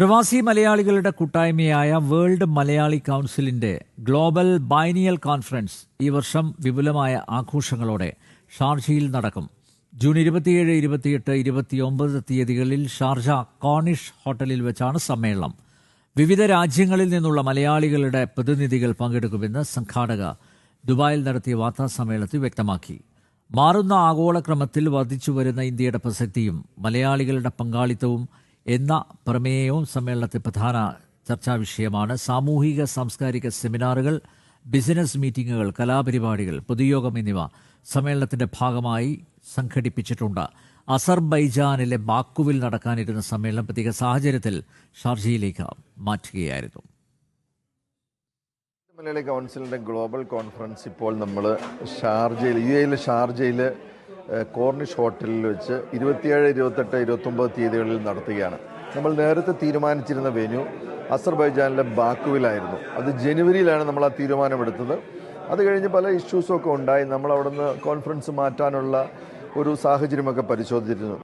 പ്രവാസി മലയാളികളുടെ കൂട്ടായ്മയായ വേൾഡ് മലയാളി കൗൺസിലിന്റെ ഗ്ലോബൽ ബൈനിയൽ കോൺഫറൻസ് ഈ വർഷം വിപുലമായ ആഘോഷങ്ങളോടെ ഷാർജയിൽ നടക്കും. ജൂൺ ഇരുപത്തിയേഴ് ഇരുപത്തിയെട്ട് ഇരുപത്തിയൊമ്പത് തീയതികളിൽ ഷാർജ കോണിഷ് ഹോട്ടലിൽ വെച്ചാണ് സമ്മേളനം. വിവിധ രാജ്യങ്ങളിൽ നിന്നുള്ള മലയാളികളുടെ പ്രതിനിധികൾ പങ്കെടുക്കുമെന്ന് സംഘാടക ദുബായിൽ നടത്തിയ വാർത്താസമ്മേളനത്തിൽ വ്യക്തമാക്കി. മാറുന്ന ആഗോളക്രമത്തിൽ വർദ്ധിച്ചു വരുന്ന ഇന്ത്യയുടെ പ്രസക്തിയും മലയാളികളുടെ പങ്കാളിത്തവും എന്ന പ്രമേയവും സമ്മേളനത്തിൽ പ്രധാന ചർച്ചാ വിഷയമാണ്. സാമൂഹിക സാംസ്കാരിക സെമിനാറുകൾ ബിസിനസ് മീറ്റിംഗുകൾ കലാപരിപാടികൾ പൊതുയോഗം എന്നിവ സമ്മേളനത്തിന്റെ ഭാഗമായി സംഘടിപ്പിച്ചിട്ടുണ്ട്. അസർബൈജാനിലെ ബാക്കുവിൽ നടക്കാനിരുന്ന സമ്മേളനം പ്രത്യേക സാഹചര്യത്തിൽ ഷാർജയിലേക്ക് മാറ്റുകയായിരുന്നു. മലയാളി കൗൺസിലിന്റെ ഗ്ലോബൽ കോൺഫറൻസ് ഇപ്പോൾ നമ്മൾ ഷാർജയിൽ യു എയിലെ ഷാർജയിൽ കോർണിഷ് ഹോട്ടലിൽ വെച്ച് ഇരുപത്തിയേഴ് ഇരുപത്തെട്ട് ഇരുപത്തൊമ്പത് തീയതികളിൽ നടത്തുകയാണ്. നമ്മൾ നേരത്തെ തീരുമാനിച്ചിരുന്ന വെന്യൂ അസർബൈജാനിലെ ബാക്കുവിലായിരുന്നു. അത് ജനുവരിയിലാണ് നമ്മൾ ആ തീരുമാനമെടുത്തത്. അത് കഴിഞ്ഞ് പല ഇഷ്യൂസും ഒക്കെ ഉണ്ടായി. നമ്മൾ അവിടുന്ന് കോൺഫറൻസ് മാറ്റാനുള്ള ഒരു സാഹചര്യമൊക്കെ പരിശോധിച്ചിരുന്നു.